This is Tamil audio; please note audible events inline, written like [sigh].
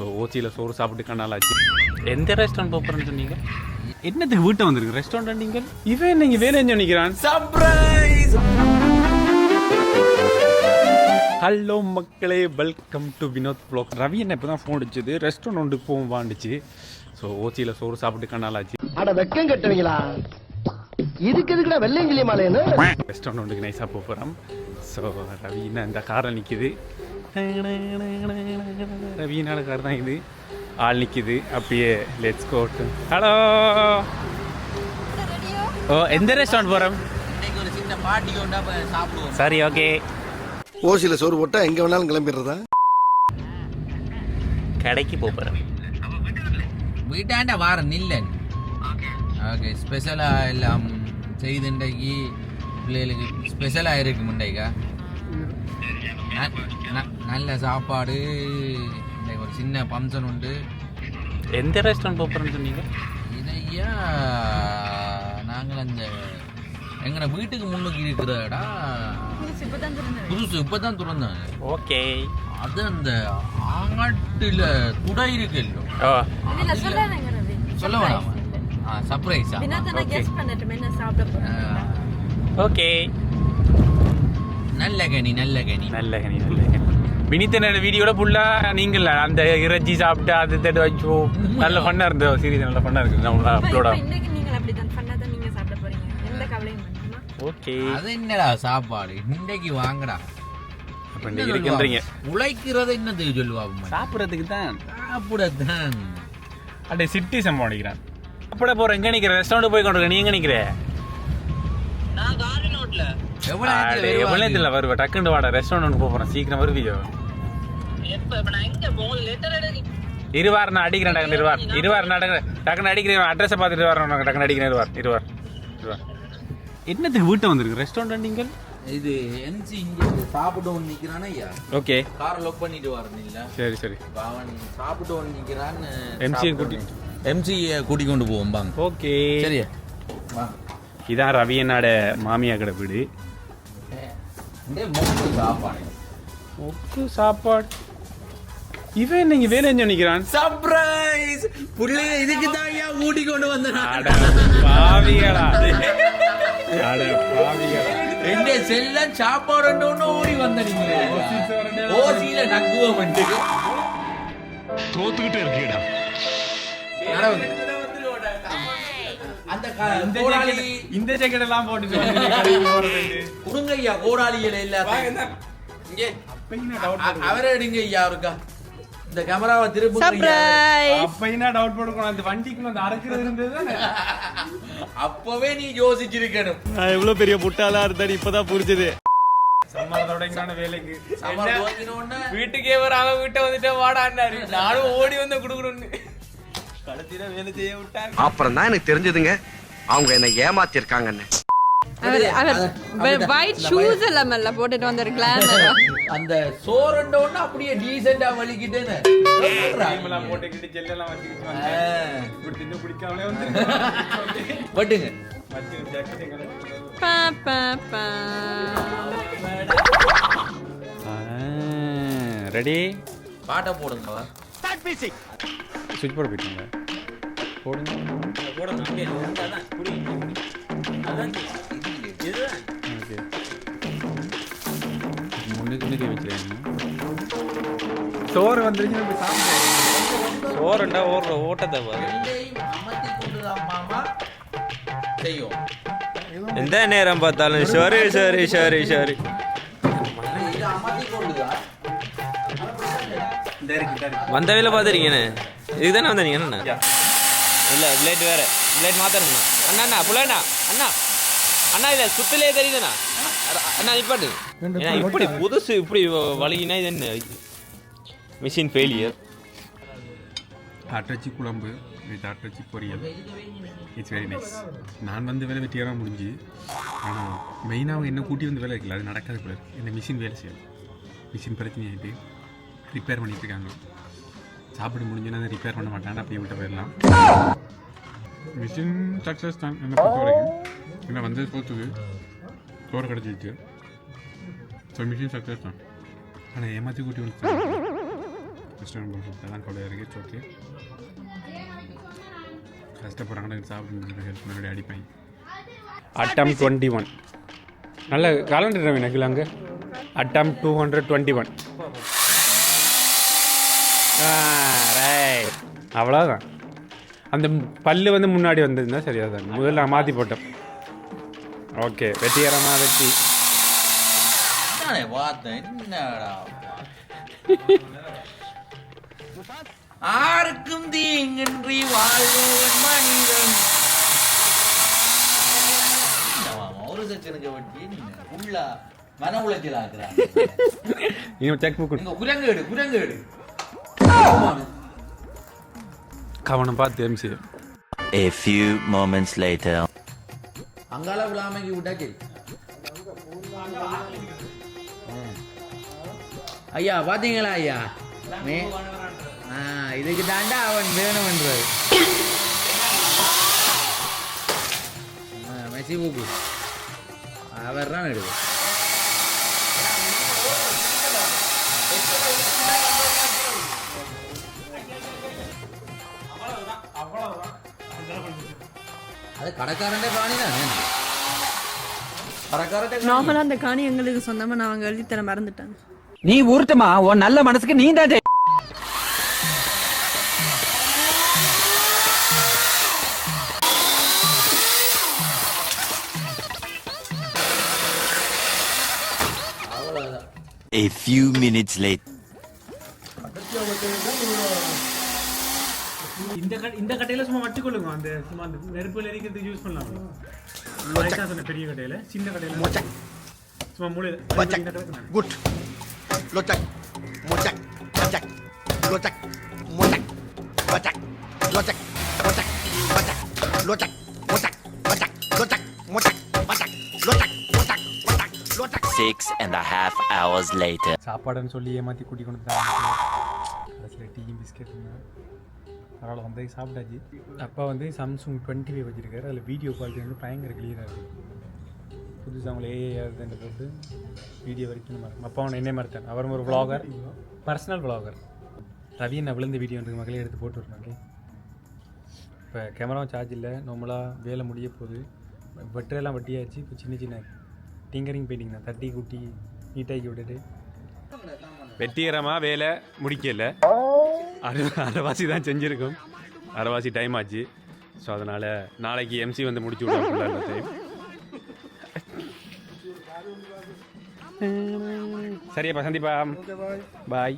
ஸோ ஓச்சியில் சோறு சாப்பிட்டு கண்ணாலாச்சு எந்த ரெஸ்டாரண்ட் போகிறேன்னு சொன்னீங்க? என்னத்துக்கு வீட்டை வந்திருக்கு? ரெஸ்டாரண்ட் நீங்கள் இவன் நீங்கள் வேலை செஞ்சு நிற்கிறான் சர்ப்ரைஸ் ஹலோ மக்களே welcome to Vinoth blog Ravi என்ன இப்போ தான் ஃபோன் அடிச்சது? ரெஸ்டாரண்ட் ஒன்று போகும் வாண்டுச்சு. ஸோ ஓச்சியில் சோறு சாப்பிட்டு கண்ணாலாச்சு அட வெக்கம் கட்டுவீங்களா? இதுக்கு எதுக்குடா வெள்ளையங்கிலி மாலைன்னு? ரெஸ்டாரண்ட் ஒன்றுக்கு நைஸாக போக போகிறோம் ஸோ ரவி என்ன இந்த காரில் நிற்கிது ரவியினால கார் தான் இது. ஆள் நிற்கிது அப்படியே லெட்ஸ் கோட்டு ஹலோ ஓ எந்த ரெஸ்டாரண்ட் போகிறோம் சரி ஓகே ஓசியில சோறு போட்டா எங்க வேணாலும் கிளம்பிடுறதா? கடைக்கு போக போகிறோம் வீட்டாண்ட வார நில்லன் ஓகே ஸ்பெஷலாக எல்லாம் செய்து இன்றைக்கு பிள்ளைகளுக்கு ஸ்பெஷலாக இருக்கு முண்டைக்கா ந- ந- நல்ல சாப்பாடு இன்றைக்கு ஒரு சின்ன ஃபங்க்ஷன் உண்டு. எந்த ரெஸ்டாரண்ட் போக போகிறேன்னு சொன்னீங்க? இதையா நாங்கள் அந்த எங்கட வீட்டுக்கு முன்னுக்கு இருக்கிறடா. புதுசு இப்போ தான் திறந்தாங்க ஓகே. அது அந்த ஆங்காட்டுல துடை இருக்கு சொல்ல வேணாமா ஆ சர்ப்ரைஸா ஓகே. நல்ல கனி நல்ல கனி. நல்ல கனி நல்ல கனி. வினித்தனோட வீடியோட ஃபுல்லாக நீங்கள் அந்த இறைச்சி சாப்பிட்டு அது தட்டு வச்சோ நல்ல ஃபன்னாக இருந்தது. சீரியஸ் நல்ல ஃபன்னாக இருக்குது. நான் அப்லோட் இன்னைக்கு ஓகே அது என்னடா சாப்பாடு? இன்றைக்கு வாங்கடா. அப்போ இன்னைக்கு சொல்லுவா? இருக்குன்றீங்க உழைக்கிறது என்னதுக்கு சொல்லுவாங்க சாப்பிட்றதுக்கு தான். சாப்பிடத்தான். அடே சிட்டி சம்பவம் அடிக்கிறான். சாப்பிட போகிற எங்கே நிற்கிற ரெஸ்டாரண்ட் போய் கொண்டு நீ எங்கே நிற்கிற எவ்வளவு நேரத்துல எவ்வளோ வருவாங்க? நேரத்தில் வருவ? டக்குண்டு வாடா ரெஸ்டாரண்ட் ஒன்று போகிறேன் சீக்கிரம் வருவியோ? இருவார் நான் அடிக்கிறேன் டக்குனு இருவார். இருவார் நான் டக்குனு அடிக்கிறேன் அட்ரஸை பார்த்துட்டு வரேன் டக்குனு அடிக்கிறேன் இருவார். இருவார். இருவார். என்னத்துக்கு வீட்டை வந்திருக்கு? ரெஸ்டாரண்ட் நீங்கள் இது என்சி இங்க சாப்பிட்டு வந்து நிக்கிறானா ஐயா. ஓகே. கார் லாக் பண்ணிட்டு வரணும் இல்ல. சரி சரி. அவன் சாப்பிட்டு வந்து நிக்கிறான்னு MC யை கூட்டி- எம்சியை கூட்டி கொண்டு போவோம் பாங்க ஓகே. சரியா? வா. இதான் ரவியனோட மாமியா கடை வீடு. சாப்பாடு. சாப்பாடு. இவன் நீங்க வேலை செஞ்சு நிற்கிறான் சர்ப்ரைஸ் புள்ளைய இதுக்கு தான் ஐயா ஊட்டி கொண்டு வந்தனா? அட பாவிகளா. அட பாவிகளா. செல்லம் சாப்பாடு ஒன்று ஓடி வந்தனீங்களே ஓசியில நக்குவம் வந்து. தோத்துக்கிட்டே இருக்கீடா அந்த க- கோடாளி இந்த ஜாக்கெட் எல்லாம் போட்டு [laughs] கொடுங்க ஐயா அ- அவரை எடுங்க ஐயா இருக்கா இந்த கேமராவை திரும்ப அப்ப டவுட் போட்டுக்கணும் அந்த வண்டிக்குள்ள அந்த அறுக்கிறது இருந்தது அப்பவே நீ யோசிச்சிருக்கணும். நான் எவ்வளவு பெரிய முட்டாளா இருந்தேன் இப்பதான் புரிஞ்சது. வீட்டுக்கே வராம வீட்டை வந்துட்டு வாடான்னாரு நானும் ஓடி வந்து குடுக்கணும்னு. கடைசியில வேலை செய்ய விட்டாங்க அப்புறம் தான் எனக்கு தெரிஞ்சதுங்க. அவங்க என்ன ஏமாத்திருக்காங்கன்னு. அவர் அவர் அவர்ட்ட- ஒயிட் ஷூஸ் எல்லாம் போட்டுட்டு அந்த சோறுண்ட உடனே அப்படியே டீசெண்டா வலிக்கிட்டேன்னு எல்லாம் போட்டுக்கிட்டு ஜெல்லெல்லாம் வச்சுக்கிட்டு பிடிக்காமலே வந்து பட்டுங்க ரெடி பாட்டை போடுங்க சுவிட்ச் போர்டு போயிட்டாங்க போடுங்க ஓகே முன்னுக்கு முன்னுக்கு வச்சுருக்காங்க. சோறு வந்துருச்சு சோறுண்டா ஓடுற ஓட்டத்தை பாரு. செய்யும் எந்த நேரம் பார்த்தாலும் சரி சரி சரி சரி இது அமர்த்தி கொண்டுதான் வந்த வேலை பார்த்துருக்கீங்கண்ணே இதுக்கு தானே வந்தீங்க அண்ணா இல்லை பிளேட் வேற. பிளேட் மாத்தணும்ண்ணா அண்ணா அண்ணா புள்ளண்ணா அண்ணா. அண்ணா இதை சுத்திலே தெரியுதுண்ணா. அண்ணா நிப்பாட்டு. இப்படி புதுசு இப்படி வ- வலிக்கினா இது என்ன? மிஷின் ஃபெயிலியர் அட்டச்சி குழம்பு வித் அட்டச்சி பொரியல். இட்ஸ் வெரி நைஸ் நான் வந்து வேலை வெட்டியாக முடிஞ்சு ஆனால் மெயினாக அவங்க என்ன கூட்டி வந்து வேலை இருக்கல அது நடக்காது போல இருக்கு. இந்த மிஷின் வேலை செய்யாது மிஷின் பிரச்சனை ஆகிட்டு ரிப்பேர் பண்ணிட்டு இருக்காங்க. சாப்பிட முடிஞ்சுன்னா அதை ரிப்பேர் பண்ண மாட்டாங்க அப்படியே விட்டு போயிடலாம். மிஷின் சக்ஸஸ் தான் என்னை பொறுத்த வரைக்கும் ஏன்னா வந்து போத்துக்கு சோறு கிடச்சிச்சு ஸோ மிஷின் சக்ஸஸ் தான் ஆனால் ஏமாற்றி கூட்டி வந்து ரெஸ்டாரண்ட் போட்டு தான் கவலையாக இருக்குது ஓகே கஷ்டப்படுறாங்க சாப்பிட்டு ஹெல்ப் முன்னாடி அடிப்பாங்க. அட்டம் டுவெண்ட்டி ஒன் நல்ல காலண்டர் எனக்கு அங்கே. அட்டம் டூ ஹண்ட்ரட் டுவெண்ட்டி ஒன் அவ்வளோதான் அந்த பல்லு வந்து முன்னாடி வந்ததுன்னா சரியாக தான். முதல்ல நான் மாற்றி போட்டேன் ஓகே வெற்றிகரமாக வெற்றி. ஆருக்கும் தீங்கின்றி வாழ்வோன் மனிதன். ஒரு செகனுக்கு வட்டி உள்ளா மன உளைச்சல் குரங்கேடு குரங்கேடு கவனம் பார்த்து MC A. Few moments later. விட்டா சரி ம். ஐயா பாத்தீங்களா ஐயா? மே ஆ இதுக்கு தாண்டா அவன் வேணும்ன்றது. மெஸ்ஸி பூக்கு அவர் தான் எடுக்கும் காணி தானே? நார்மலா அந்த காணி எங்களுக்கு சொந்தமா நான் அவங்க எழுதி தர நீ உருட்டுமா உன் நல்ல மனசுக்கு நீ தான் A few minutes later. இந்த இந்த கட்டையில சும்மா வட்டி கொள்ளுங்க அந்த சும்மா அந்த நெருப்புல எரிக்கிறதுக்கு யூஸ் பண்ணலாம் பெரிய கட்டையில சின்ன கட்டையில சும்மா மூளை குட் லொச்சக் மொச்சக் மொச்சக் லொச்சக் மொச்சக் மொச்சக் லொச்சக் மொச்சக் மொச்சக் லொச்சக் மொச்சக் மொச்சக் லொச்சக் மொச்சக் லொச்சக் மொச்சக் மொச்சக் லொச்சக் Six and a half hours later. சாப்பாடுன்னு சொல்லி ஏமாற்றி கூட்டி கொண்டு தான் கடைசியில் டீ பிஸ்கெட் பரவாயில்ல வந்து சாப்பிட்டாச்சு. அப்பா வந்து சாம்சங் டுவெண்ட்டி ஃபைவ் வச்சுருக்காரு. அதில் வீடியோ குவாலிட்டி வந்து பயங்கர கிளியராக இருக்குது புதுசாக அவங்கள ஏஐ போட்டு வீடியோ வரைக்கும் நம்ம அப்பா அவனை என்ன மறுத்தேன் அவரும் ஒரு விளாகர் பர்சனல் விளாகர் ரவி என்ன விழுந்த வீடியோ மக்களே எடுத்து போட்டு வரணும் ஓகே இப்போ கேமராவும் சார்ஜ் இல்லை. நார்மலாக வேலை முடிய போகுது. வெட்டரெல்லாம் வட்டியாச்சு. இப்போ சின்ன சின்ன டிங்கரிங் பெயிண்டிங் தான். தட்டி குட்டி நீட்டாக்கி விட்டுட்டு. வெட்டிகரமாக வேலை முடிக்கலை. அரை அரைவாசி தான் செஞ்சுருக்கோம். அரைவாசி டைம் ஆச்சு. ஸோ அதனால் நாளைக்கு எம்சி வந்து முடிச்சு விடுவோம் டைம் சரியாப்பா சந்திப்பா. பாய்